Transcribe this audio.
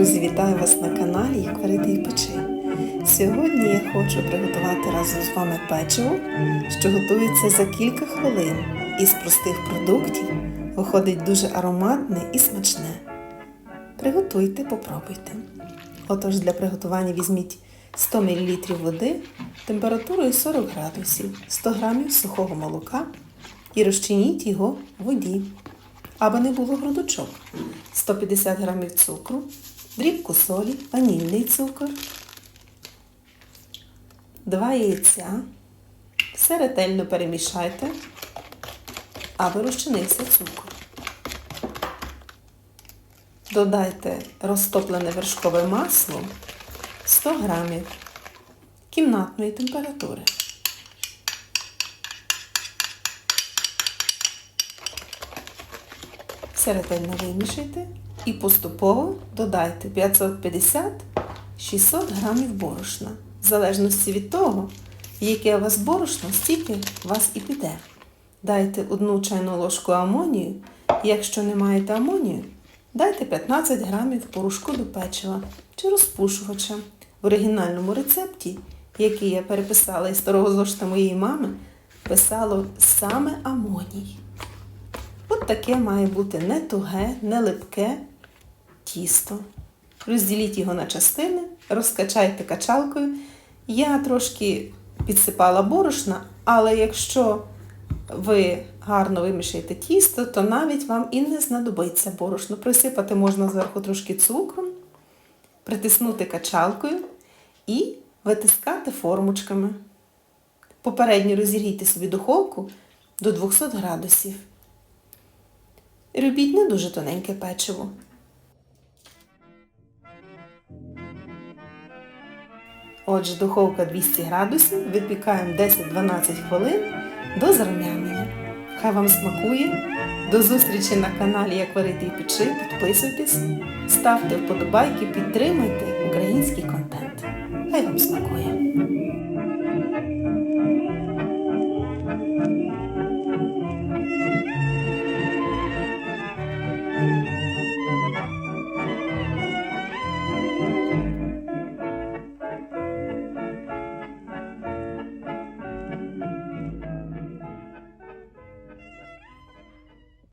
Друзі, вітаю вас на каналі Як варити і печи. Сьогодні я хочу приготувати разом з вами печиво, що готується за кілька хвилин. Із простих продуктів виходить дуже ароматне і смачне. Приготуйте, попробуйте. Отож, для приготування візьміть 100 мл води температурою 40 градусів, 100 г сухого молока і розчиніть його в воді аби не було грудочок, 150 г цукру, дрібку солі, ванільний цукор, 2 яйця. Все ретельно перемішайте, аби розчинився цукор. Додайте розтоплене вершкове масло 100 грамів кімнатної температури. Все ретельно вимішайте і поступово додайте 550-600 грамів борошна. В залежності від того, яке у вас борошно, стільки вас і піде. Дайте одну чайну ложку амонію. Якщо не маєте амонію, дайте 15 грамів порошку до печива чи розпушувача. В оригінальному рецепті, який я переписала із старого зошита моєї мами, писало саме амоній. Таке має бути не туге, не липке тісто. Розділіть його на частини, розкачайте качалкою. Я трошки підсипала борошна, але якщо ви гарно вимішаєте тісто, то навіть вам і не знадобиться борошно. Присипати можна зверху трошки цукром, притиснути качалкою і витискати формочками. Попередньо розігрійте собі духовку до 200 градусів. Робіть не дуже тоненьке печиво. Отже, духовка 200 градусів, випікаємо 10-12 хвилин до зарум'янення. Хай вам смакує. До зустрічі на каналі Як варити і печи. Підписуйтесь, ставте вподобайки, підтримуйте український контент. Хай вам смакує!